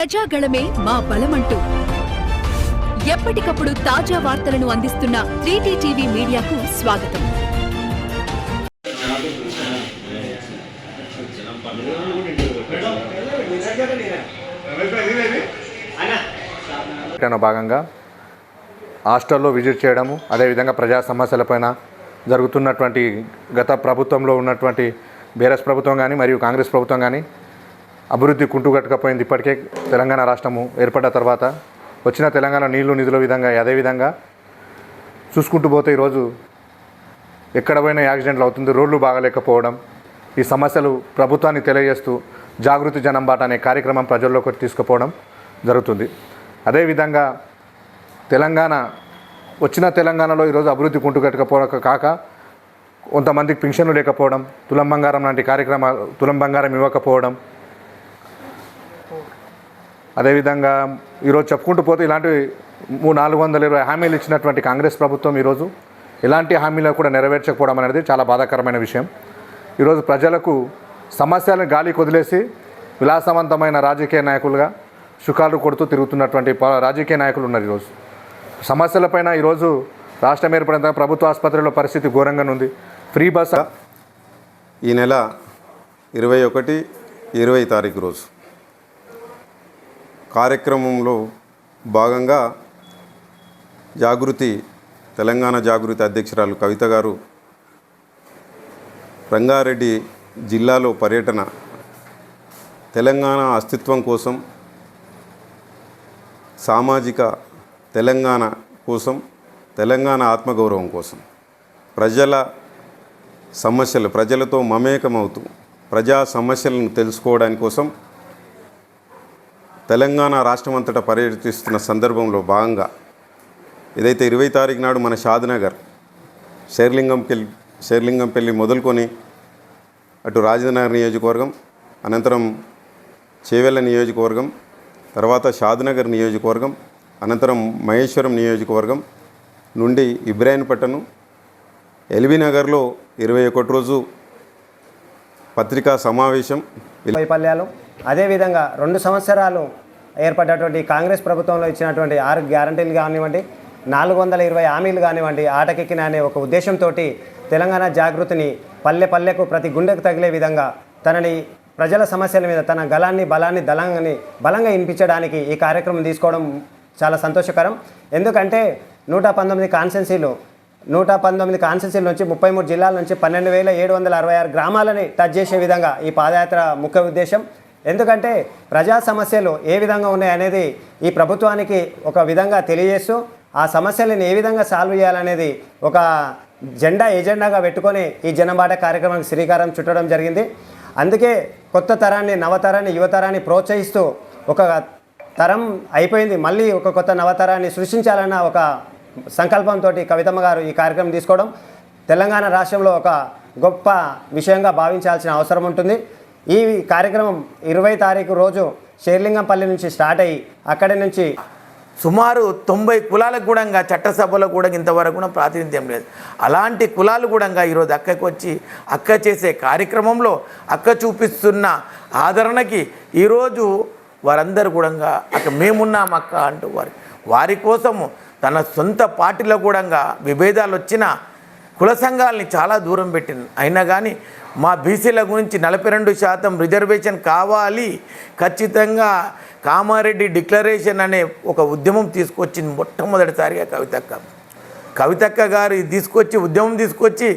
ప్రజాగళమే మా బలమంటూ. ఎప్పటికప్పుడు తాజా వార్తలను అందిస్తున్న త్రీటీ టీవీ మీడియాకు స్వాగతం. భాగంగా హాస్టల్లో విజిట్ చేయడము అదేవిధంగా ప్రజా సమస్యలపైన జరుగుతున్నటువంటి గత ప్రభుత్వంలో ఉన్నటువంటి బీఆర్ఎస్ ప్రభుత్వం కానీ మరియు కాంగ్రెస్ ప్రభుత్వం కానీ అభివృద్ధి కుంటుగట్టుకపోయింది ఇప్పటికే తెలంగాణ రాష్ట్రము ఏర్పడ్డ తర్వాత వచ్చిన తెలంగాణ నీళ్ళు నిధుల విధంగా అదేవిధంగా చూసుకుంటూ పోతే ఈరోజు ఎక్కడ పోయినా యాక్సిడెంట్లు అవుతుంది రోడ్లు బాగలేకపోవడం ఈ సమస్యలు ప్రభుత్వాన్ని తెలియజేస్తూ జాగృతి జనం బాట అనే కార్యక్రమం ప్రజల్లోకి తీసుకుపోవడం జరుగుతుంది. అదేవిధంగా తెలంగాణ వచ్చిన తెలంగాణలో ఈరోజు అభివృద్ధి కుంటుకట్టకపోవడం కాక కొంతమందికి పింఛన్లు లేకపోవడం తులం బంగారం లాంటి కార్యక్రమాలు తులం బంగారం ఇవ్వకపోవడం అదేవిధంగా ఈరోజు చెప్పుకుంటూ పోతే ఇలాంటి మూడు నాలుగు వందల ఇరవై హామీలు ఇచ్చినటువంటి కాంగ్రెస్ ప్రభుత్వం ఈరోజు ఇలాంటి హామీలు కూడా నెరవేర్చకపోవడం అనేది చాలా బాధాకరమైన విషయం. ఈరోజు ప్రజలకు సమస్యలను గాలి కొదిలేసి విలాసవంతమైన రాజకీయ నాయకులుగా సుఖాలు కొడుతూ తిరుగుతున్నటువంటి ప- రాజకీయ నాయకులు ఉన్నారు ఈరోజు. సమస్యలపైన ఈరోజు రాష్ట్రం ఏర్పడిన ప్రభుత్వ ఆసుపత్రిలో పరిస్థితి ఘోరంగా ఉంది. ఫ్రీ బస్ ఈ నెల ఇరవై ఒకటి ఇరవై తారీఖు రోజు. కార్యక్రమంలో భాగంగా జాగృతి తెలంగాణ జాగృతి అధ్యక్షురాలు కవిత గారు రంగారెడ్డి జిల్లాలో పర్యటన తెలంగాణ అస్తిత్వం కోసం సామాజిక తెలంగాణ కోసం తెలంగాణ ఆత్మగౌరవం కోసం ప్రజల సమస్యలు ప్రజలతో మమేకమవుతూ ప్రజా సమస్యలను తెలుసుకోవడానికి కోసం తెలంగాణ రాష్ట్రం అంతటా పర్యటిస్తున్న సందర్భంలో భాగంగా ఏదైతే ఇరవై తారీఖు నాడు మన షాద్నగర్ శేర్లింగంకెళ్ళి శేర్లింగంపల్లి మొదలుకొని అటు రాజనగర్ నియోజకవర్గం అనంతరం చేవెళ్ళ నియోజకవర్గం తర్వాత షాద్నగర్ నియోజకవర్గం అనంతరం మహేశ్వరం నియోజకవర్గం నుండి ఇబ్రాహీంపట్నం ఎల్బీ నగర్లో ఇరవై ఒకటి రోజు పత్రికా సమావేశం వైఫల్యాలు అదేవిధంగా రెండు సంవత్సరాలు ఏర్పడ్డటువంటి కాంగ్రెస్ ప్రభుత్వంలో ఇచ్చినటువంటి ఆరు గ్యారంటీలు కానివ్వండి నాలుగు వందల ఇరవై హామీలు కానివ్వండి ఆటకెక్కిన అనే ఒక ఉద్దేశంతో తెలంగాణ జాగృతిని పల్లె పల్లెకు ప్రతి గుండెకు తగిలే విధంగా తనని ప్రజల సమస్యల మీద తన గలాన్ని బలాన్ని దళాన్ని బలంగా వినిపించడానికి ఈ కార్యక్రమం తీసుకోవడం చాలా సంతోషకరం. ఎందుకంటే నూట పంతొమ్మిది కాన్సెన్సీలు నూట పంతొమ్మిది కాన్సెన్సీల నుంచి ముప్పై మూడు జిల్లాల నుంచి పన్నెండు వేల ఏడు వందల అరవై ఆరు గ్రామాలని టచ్ చేసే విధంగా ఈ పాదయాత్ర ముఖ్య ఉద్దేశం. ఎందుకంటే ప్రజా సమస్యలు ఏ విధంగా ఉన్నాయి అనేది ఈ ప్రభుత్వానికి ఒక విధంగా తెలియజేస్తూ ఆ సమస్యలను ఏ విధంగా సాల్వ్ చేయాలనేది ఒక జెండా ఎజెండాగా పెట్టుకొని ఈ జనబాట కార్యక్రమానికి శ్రీకారం చుట్టడం జరిగింది. అందుకే కొత్త తరాన్ని నవతరాన్ని యువతరాన్ని ప్రోత్సహిస్తూ ఒక తరం అయిపోయింది. మళ్ళీ ఒక కొత్త నవతరాన్ని సృష్టించాలన్న ఒక సంకల్పంతో కవితమ్మ గారు ఈ కార్యక్రమం తీసుకోవడం తెలంగాణ రాష్ట్రంలో ఒక గొప్ప విషయంగా భావించాల్సిన అవసరం ఉంటుంది. ఈ కార్యక్రమం ఇరవై తారీఖు రోజు షేర్లింగంపల్లి నుంచి స్టార్ట్ అయ్యి అక్కడి నుంచి సుమారు తొంభై కులాలకు కూడా చట్టసభలో కూడా ఇంతవరకు కూడా ప్రాతినిధ్యం లేదు. అలాంటి కులాలు కూడా ఈరోజు అక్కకి వచ్చి అక్క చేసే కార్యక్రమంలో అక్క చూపిస్తున్న ఆదరణకి ఈరోజు వారందరూ కూడా అక్కడ అక్క మేమున్నాం అక్క అంటూ వారి వారి కోసము తన సొంత పార్టీలో కూడా విభేదాలు వచ్చినా కుల సంఘాలని చాలా దూరం పెట్టింది. అయినా కానీ మా బీసీల గురించి నలభై రెండు శాతం రిజర్వేషన్ కావాలి. ఖచ్చితంగా కామారెడ్డి డిక్లరేషన్ అనే ఒక ఉద్యమం తీసుకొచ్చింది మొట్టమొదటిసారిగా కవితక్క. కవితక్క గారు ఇది తీసుకొచ్చి ఉద్యమం తీసుకొచ్చి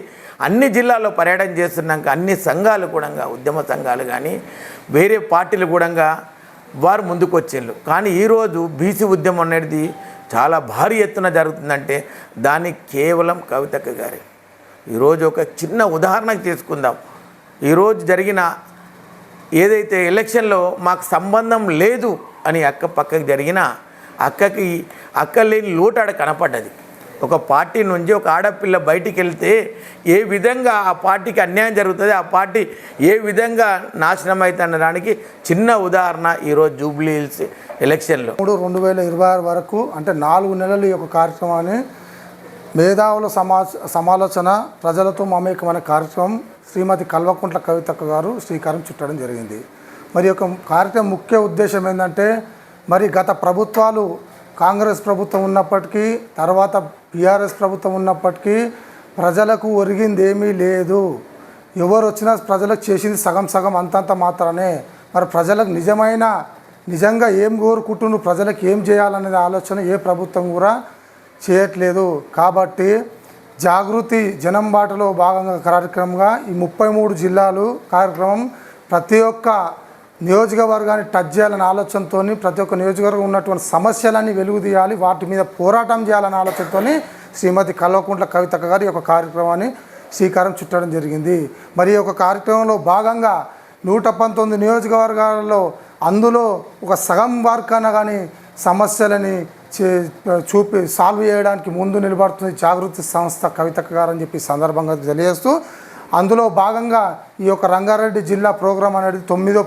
అన్ని జిల్లాల్లో పర్యటన చేస్తున్నాక అన్ని సంఘాలు కూడా ఉద్యమ సంఘాలు కానీ వేరే పార్టీలు కూడా వారు ముందుకు కానీ ఈరోజు బీసీ ఉద్యమం అనేది చాలా భారీ ఎత్తున జరుగుతుందంటే దానికి కేవలం కవితక్క గారే. ఈరోజు ఒక చిన్న ఉదాహరణకు తీసుకుందాం. ఈరోజు జరిగిన ఏదైతే ఎలక్షన్లో మాకు సంబంధం లేదు అని అక్క పక్కకి జరిగిన అక్కకి అక్క లేని లోటాడ కనపడ్డది. ఒక పార్టీ నుంచి ఒక ఆడపిల్ల బయటికి వెళ్తే ఏ విధంగా ఆ పార్టీకి అన్యాయం జరుగుతుంది ఆ పార్టీ ఏ విధంగా నాశనం అవుతుంది అనడానికి చిన్న ఉదాహరణ ఈరోజు జూబ్లీ హిల్స్ ఎలక్షన్లో. మూడు రెండు వేల ఇరవై ఆరు వరకు అంటే నాలుగు నెలలు ఈ యొక్క కార్యక్రమాన్ని మేధావుల సమా సమాలోచన ప్రజలతో మమేకమైన కార్యక్రమం శ్రీమతి కల్వకుంట్ల కవితక్క గారు శ్రీకారం చుట్టడం జరిగింది. మరి యొక్క కార్యక్రమం ముఖ్య ఉద్దేశం ఏంటంటే మరి గత ప్రభుత్వాలు కాంగ్రెస్ ప్రభుత్వం ఉన్నప్పటికీ తర్వాత బీఆర్ఎస్ ప్రభుత్వం ఉన్నప్పటికీ ప్రజలకు ఒరిగింది ఏమీ లేదు. ఎవరు వచ్చినా ప్రజలకు చేసింది సగం సగం అంతంత మాత్రమే. మరి ప్రజలకు నిజమైన నిజంగా ఏం కోరుకుంటున్నారు ప్రజలకు ఏం చేయాలనే ఆలోచన ఏ ప్రభుత్వం కూడా చేయట్లేదు. కాబట్టి జాగృతి జనం బాటలో భాగంగా కార్యక్రమంగా ఈ ముప్పై మూడు జిల్లాలు కార్యక్రమం ప్రతి ఒక్క నియోజకవర్గాన్ని టచ్ చేయాలనే ఆలోచనతో ప్రతి ఒక్క నియోజకవర్గం ఉన్నటువంటి సమస్యలన్నీ వెలుగు తీయాలి వాటి మీద పోరాటం చేయాలనే ఆలోచనతో శ్రీమతి కల్వకుంట్ల కవితక్క గారి ఒక కార్యక్రమాన్ని శ్రీకారం చుట్టడం జరిగింది. మరి ఒక కార్యక్రమంలో భాగంగా నూట పంతొమ్మిది నియోజకవర్గాలలో అందులో ఒక సగం వార్కన కానీ సమస్యలని చూపి సాల్వ్ చేయడానికి ముందు నిలబడుతుంది జాగృతి సంస్థ కవితక్క గారు అని చెప్పి సందర్భంగా తెలియజేస్తూ అందులో భాగంగా ఈ యొక్క రంగారెడ్డి జిల్లా ప్రోగ్రాం అనేది తొమ్మిదో